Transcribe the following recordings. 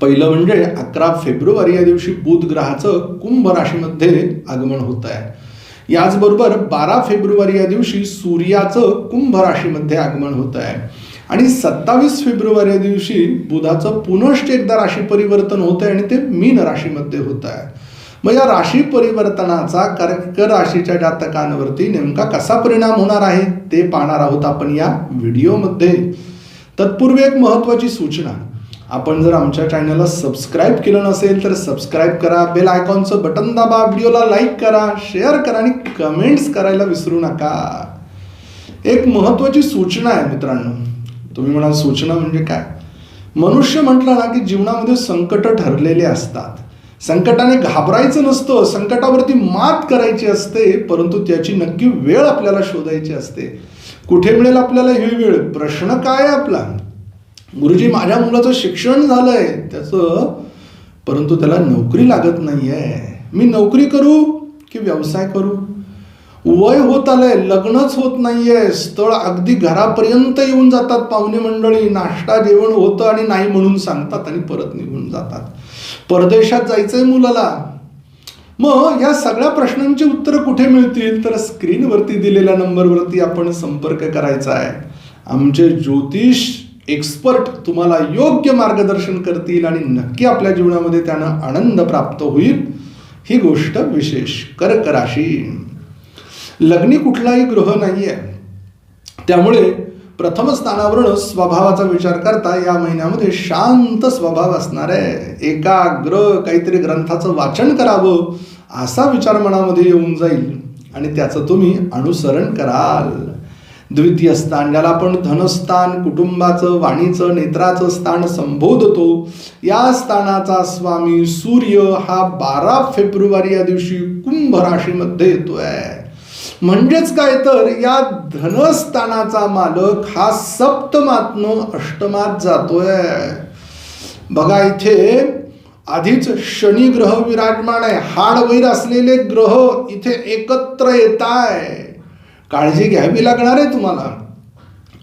पहिलं म्हणजे अकरा फेब्रुवारी या दिवशी बुध ग्रहाचं कुंभ राशीमध्ये आगमन होत आहे. याचबरोबर बारा फेब्रुवारी या दिवशी सूर्याचं कुंभ राशीमध्ये आगमन होत आहे. आणि सत्तावीस फेब्रुवारी या दिवशी बुधाचं पुनश्च एकदा राशी परिवर्तन होत आहे आणि ते मीन राशीमध्ये होत आहे. मग या राशी परिवर्तनाचा कर्क राशीच्या जातकांवरती नेमका कसा परिणाम होणार आहे ते पाहणार आहोत आपण या व्हिडिओमध्ये. तत्पूर्वी एक महत्वाची सूचना. आपण जर आमच्या चॅनलला सबस्क्राईब केलं नसेल तर सबस्क्राईब करा बेल आयकॉनचं बटन दाबा व्हिडिओला लाईक करा शेअर करा आणि कमेंट्स करायला विसरू नका. एक महत्वाची सूचना आहे मित्रांनो. तुम्ही म्हणाल सूचना म्हणजे काय? मनुष्य म्हटलं ना की जीवनामध्ये संकट ठरलेले असतात. संकटाने घाबरायचं नसतं संकटावरती मात करायची असते परंतु त्याची नक्की वेळ आपल्याला शोधायची असते. कुठे मिळेल आपल्याला ही वेळ? प्रश्न काय आपला? गुरुजी माझ्या मुलाचं शिक्षण झालंय. त्याचं परंतु त्याला नोकरी लागत नाहीये. मी नोकरी करू की व्यवसाय करू? वय होत आलंय लग्नच होत नाहीये. स्थळ अगदी घरापर्यंत येऊन जातात पाहुणे मंडळी. नाश्ता जेवण होतं आणि नाही म्हणून सांगतात आणि परत निघून जातात. परदेशात जायचंय मुलाला. मग या सगळ्या प्रश्नांची उत्तरं कुठे मिळतील? तर स्क्रीनवरती दिलेल्या नंबरवरती आपण संपर्क करायचा आहे. आमचे ज्योतिष एक्सपर्ट तुम्हाला योग्य मार्गदर्शन करतील आणि नक्की आपल्या जीवनामध्ये त्यानं आनंद प्राप्त होईल ही गोष्ट विशेष. कर्क राशी. लग्नी कुठलाही ग्रह नाहीये. त्यामुळे प्रथम स्थानावरून स्वभावाचा विचार करता या महिन्यामध्ये शांत स्वभाव असणार आहे. एकाग्र काहीतरी ग्रंथाचं वाचन करावं असा विचार मनामध्ये येऊन जाईल. आणि त्याचं तुम्ही अनुसरण कराल. द्वितीय स्थान. ज्याला आपण धनस्थान कुटुंबाचं वाणीचं नेत्राचं स्थान संबोधतो. या स्थानाचा स्वामी सूर्य हा बारा फेब्रुवारी या दिवशी कुंभ राशीमध्ये येतोय. म्हणजेच काय तर या धनस्थानाचा मालक हा सप्तमातनं अष्टमात जातोय. बघा इथे आधीच शनी ग्रह विराजमान आहे. हाडवैर असलेले ग्रह इथे एकत्र येत आहे काळजी घ्यावी लागणार आहे तुम्हाला.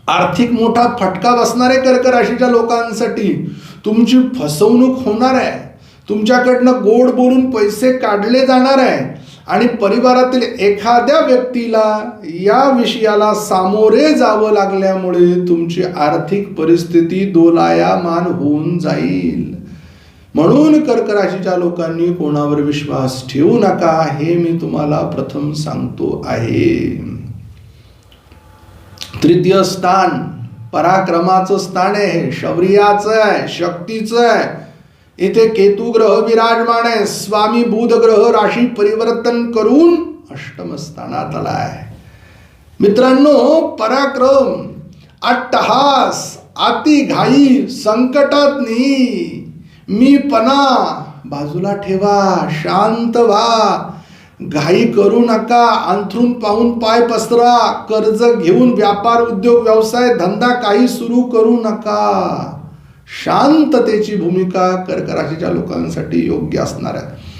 आर्थिक मोठा फटका बसणार आहे कर्क राशीच्या लोकांसाठी तुमची फसवणूक होणार आहे. तुमच्याकडनं गोड बोलून पैसे काढले जाणार आहे. आणि परिवारातील एखाद्या व्यक्तीला या विषयाला सामोरे जावं लागल्यामुळे तुमची आर्थिक परिस्थिती दोलायामान होऊन जाईल. म्हणून कर्क राशीच्या लोकांनी कोणावर विश्वास ठेवू नका हे मी तुम्हाला प्रथम सांगतो आहे. तृतीय स्थान पराक्रमाचं स्थान आहे शौर्याचं आहे शक्तीचं आहे. इथे केतू ग्रह विराजमान आहे स्वामी बुध ग्रह राशी परिवर्तन करून अष्टम स्थानात आला आहे मित्रांनो पराक्रम अट्टहास अति घाई संकटात नाही मी पणा बाजूला ठेवा शांत व्हा. घाई करू नका अंथरून पाहून पाय पसरा कर्ज घेऊन व्यापार उद्योग व्यवसाय धंदा काही सुरू करू नका. शांततेची भूमिका कर्क राशीच्या लोकांसाठी योग्य असणार आहे.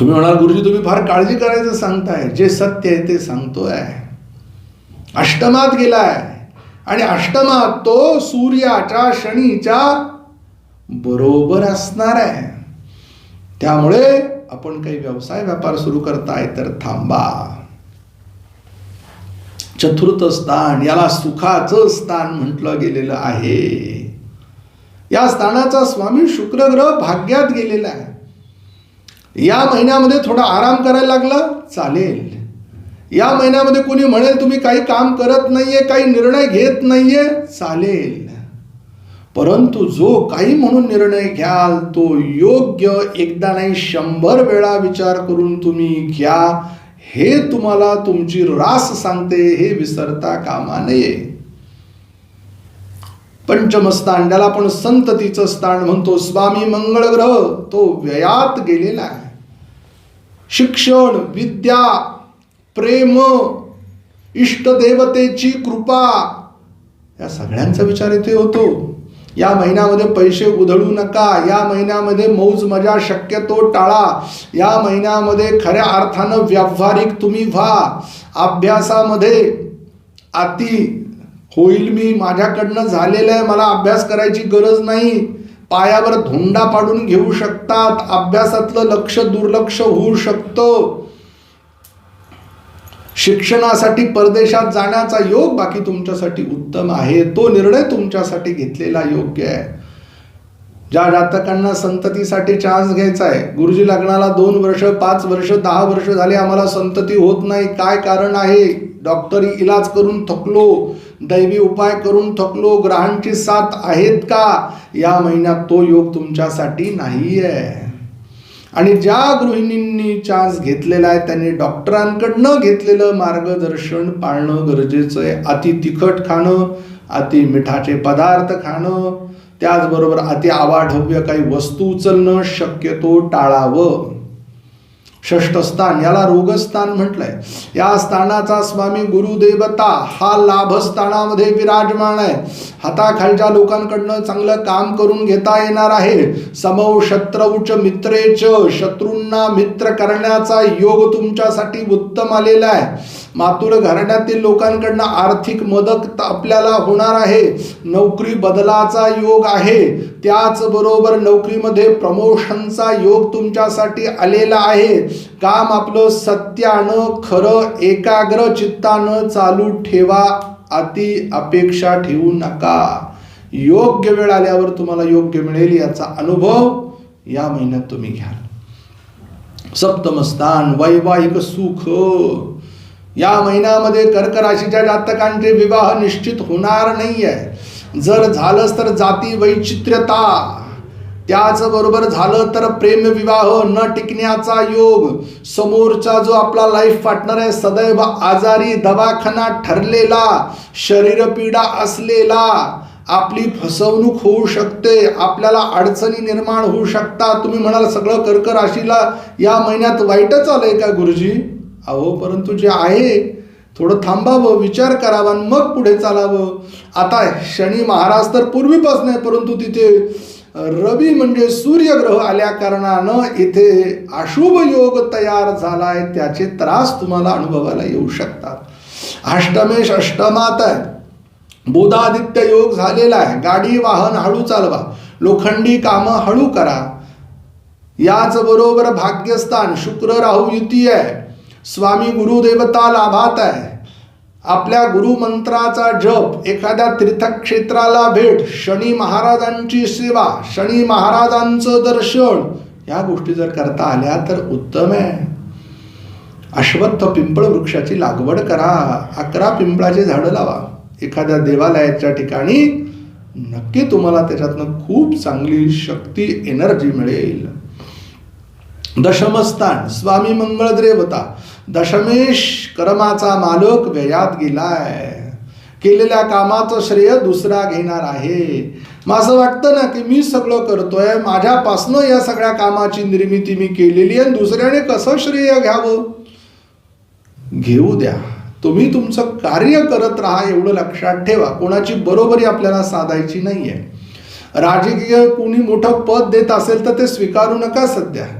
तुम्ही म्हणाल गुरुजी तुम्ही फार काळजी करायचं सांगताय. जे सत्य आहे ते सांगतोय. अष्टमात गेलाय. आणि अष्टमात तो सूर्याच्या शनीच्या बरोबर असणार आहे. त्यामुळे आपण काही व्यवसाय व्यापार सुरू करताय तर थांबा. चतुर्थ स्थान याला सुखाचं स्थान म्हटलं गेलेलं आहे. या स्थानाचा स्वामी शुक्र ग्रह भाग्यात गेलेला आहे. या महिन्यामध्ये थोडा आराम करायला लागला चालेल. या महिन्यामध्ये कोणी म्हणेल तुम्ही काही काम करत नाहीये काही निर्णय घेत नाहीये चालेल. परंतु जो काही म्हणून निर्णय घ्याल तो योग्य एकदा नाही शंभर वेळा विचार करून तुम्ही घ्या. हे तुम्हाला तुमची रास सांगते हे विसरता कामा नये. पंचमस्थान ज्याला आपण संततीचं स्थान म्हणतो स्वामी मंगळ ग्रह तो व्ययात गेलेला आहे. शिक्षण विद्या प्रेम इष्टदेवतेची कृपा या सगळ्यांचा विचार इथे होतो. या महिन्यामध्ये पैसे उधळू नका. या महिन्यामध्ये मौज मजा शक्यतो टाळा. या महिन्यामध्ये खऱ्या अर्थानं व्यावहारिक तुम्ही व्हा. अभ्यासामध्ये अति होईल मी. माझ्याकडनं झालेलं आहे. मला अभ्यास करायची गरज नाही. पायावर धोंडा पाडून घेऊ शकतात. अभ्यासातलं लक्ष दुर्लक्ष होऊ शकतं. शिक्षणासाठी परदेशात जाण्याचा योग बाकी तुमच्यासाठी उत्तम आहे. तो निर्णय तुमच्यासाठी घेतलेला योग्य आहे. ज्या जातकांना संततीसाठी चान्स घ्यायचा आहे. गुरुजी लग्नाला दोन वर्ष पाच वर्ष दहा वर्ष झाले आम्हाला संतती होत नाही. काय कारण आहे? डॉक्टरी इलाज करून थकलो. दैवी उपाय करून थकलो. ग्रहांची साथ आहेत का? या महिन्यात तो योग तुमच्यासाठी नाही आहे आणि ज्या गृहिणींनी चान्स घेतलेला आहे त्यांनी डॉक्टरांकडनं घेतलेलं मार्गदर्शन पाळणं गरजेचं आहे. अति तिखट खाणं अति मिठाचे पदार्थ खाणं त्याचबरोबर अति आवाढव्य काही वस्तू उचलणं शक्यतो टाळावं. षष्ठ स्थान याला रोगस्थान म्हटलंय. या स्थानाचा स्वामी गुरुदेवता हा लाभस्थानामध्ये विराजमान आहे. हाताखालच्या लोकांकडनं चांगलं काम करून घेता येणार आहे. समव शत्रौच मित्रेच शत्रूंना मित्र करण्याचा योग तुमच्यासाठी उत्तम आलेला आहे. मातुर घराण्यातील लोकांकडनं आर्थिक मदत आपल्याला होणार आहे. नोकरी बदलाचा योग आहे. त्याचबरोबर नोकरीमध्ये प्रमोशनचा योग तुमच्यासाठी आलेला आहे. काम आपलं सत्यानं खरं एकाग्र चित्तानं चालू ठेवा. अति अपेक्षा ठेवू नका. योग्य वेळ आल्यावर तुम्हाला योग्य मिळेल याचा अनुभव या महिन्यात तुम्ही घ्याल. सप्तमस्थान वैवाहिक सुख. या महिन्यामध्ये कर्क राशीच्या जातकांचे विवाह निश्चित होणार नाही आहे जर झालंच तर जाती वैचित्र्यता. त्याचबरोबर झालं तर प्रेमविवाह न टिकण्याचा योग. समोरचा जो आपला लाईफ पार्टनर आहे सदैव आजारी दवाखाना ठरलेला शरीरपीडा असलेला आपली फसवणूक होऊ शकते आपल्याला अडचणी निर्माण होऊ शकतात. तुम्ही म्हणाल सगळं कर्क राशीला या महिन्यात वाईटच आलंय का गुरुजी? अहो परंतु जे आहे थोडं थांबावं विचार करावा आणि मग पुढे चालावं. आता शनी महाराज तर पूर्वीपासून आहे परंतु तिथे रवी म्हणजे सूर्यग्रह आल्या कारणानं इथे अशुभ योग तयार झालाय त्याचे त्रास तुम्हाला अनुभवायला येऊ शकतात. अष्टमेश अष्टमात आहे. बुधादित्य योग झालेला आहे. गाडी वाहन हळू चालवा. लोखंडी कामं हळू करा. याच बरोबर भाग्यस्थान शुक्र राहू युती आहे. स्वामी गुरुदेवता लाभात आहे. आपल्या गुरुमंत्राचा जप एखाद्या तीर्थक्षेत्राला भेट शनी महाराजांची सेवा शनी महाराजांचं दर्शन या गोष्टी जर करता आल्या तर उत्तम आहे. अश्वत्थ पिंपळ वृक्षाची लागवड करा. अकरा पिंपळाची झाडं लावा. एखाद्या देवालयाच्या ठिकाणी नक्की तुम्हाला त्याच्यातनं खूप चांगली शक्ती एनर्जी मिळेल. दशमस्थान स्वामी मंगळ देवता दशमेश कर्माचा मालक व्ययात गेलाय. केलेल्या कामाचं श्रेय दुसरा घेणार आहे. मग असं वाटतं ना की मी सगळं करतोय माझ्यापासनं या सगळ्या कामाची निर्मिती मी केलेली आहे दुसऱ्याने कसं श्रेय घ्यावं? घेऊ द्या. तुम्ही तुमचं कार्य करत राहा एवढं लक्षात ठेवा. कोणाची बरोबरी आपल्याला साधायची नाही आहे राजकीय कोणी मोठं पद देत असेल तर ते स्वीकारू नका सध्या.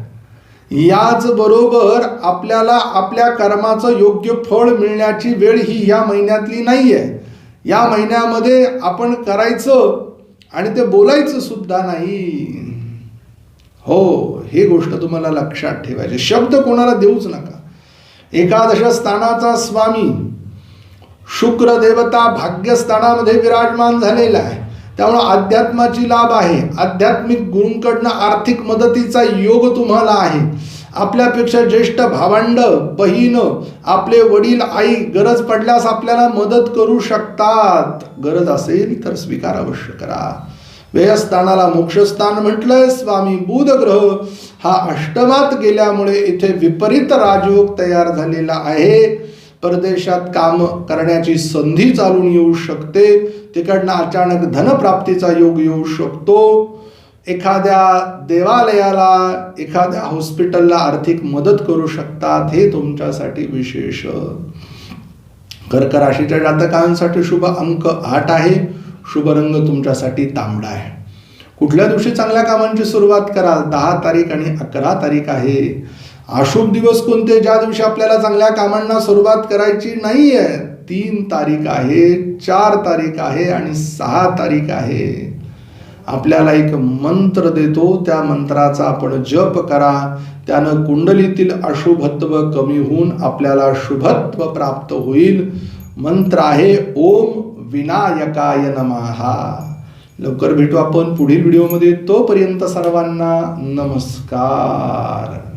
याच बरोबर आपल्याला आपल्या कर्माचं योग्य फळ मिळण्याची वेळ ही ह्या महिन्यातली नाही आहे या महिन्यामध्ये आपण करायचं आणि ते बोलायचं सुद्धा नाही. हो हे गोष्ट तुम्हाला लक्षात ठेवायची. शब्द कोणाला देऊच नका. एकादश स्थानाचा स्वामी शुक्र देवता भाग्यस्थानामध्ये विराजमान झालेला आहे. त्यामुळे अध्यात्माची लाभ आहे. आध्यात्मिक गुरूंकडनं आर्थिक मदतीचा योग तुम्हाला आहे. आपल्यापेक्षा ज्येष्ठ भावंड बहीण आपले वडील आई गरज पडल्यास आपल्याला मदत करू शकतात. गरज असेल तर स्वीकार अवश्य करा. व्ययस्थानाला मोक्षस्थान म्हटलंय स्वामी बुध ग्रह हा अष्टमात गेल्यामुळे इथे विपरीत राजयोग तयार झालेला आहे. परदेशात काम करण्याची संधी चालून येऊ शकते. तिकडनं अचानक धनप्राप्तीचा योग येऊ शकतो. एखाद्या देवालयाला एखाद्या हॉस्पिटलला आर्थिक मदत करू शकतात हे तुमच्यासाठी विशेष. कर्क राशीच्या जातकांसाठी शुभ अंक आठ आहे. शुभ रंग तुमच्यासाठी तांबडा आहे. कुठल्या दिवशी चांगल्या कामांची सुरुवात कराल? दहा तारीख आणि अकरा तारीख आहे. अशुभ दिवस कोणते? ज्या दिवशी आपल्याला चांगल्या कामांना सुरुवात करायची नाही आहे तीन तारीख आहे चार तारीख आहे आणि सहा तारीख आहे. आपल्याला एक मंत्र देतो त्या मंत्राचा आपण जप करा. त्यानं कुंडलीतील अशुभत्व कमी होऊन आपल्याला शुभत्व प्राप्त होईल. मंत्र आहे ओम विनायकाय नमहा लवकर भेटू आपण पुढील व्हिडिओमध्ये. तोपर्यंत सर्वांना नमस्कार.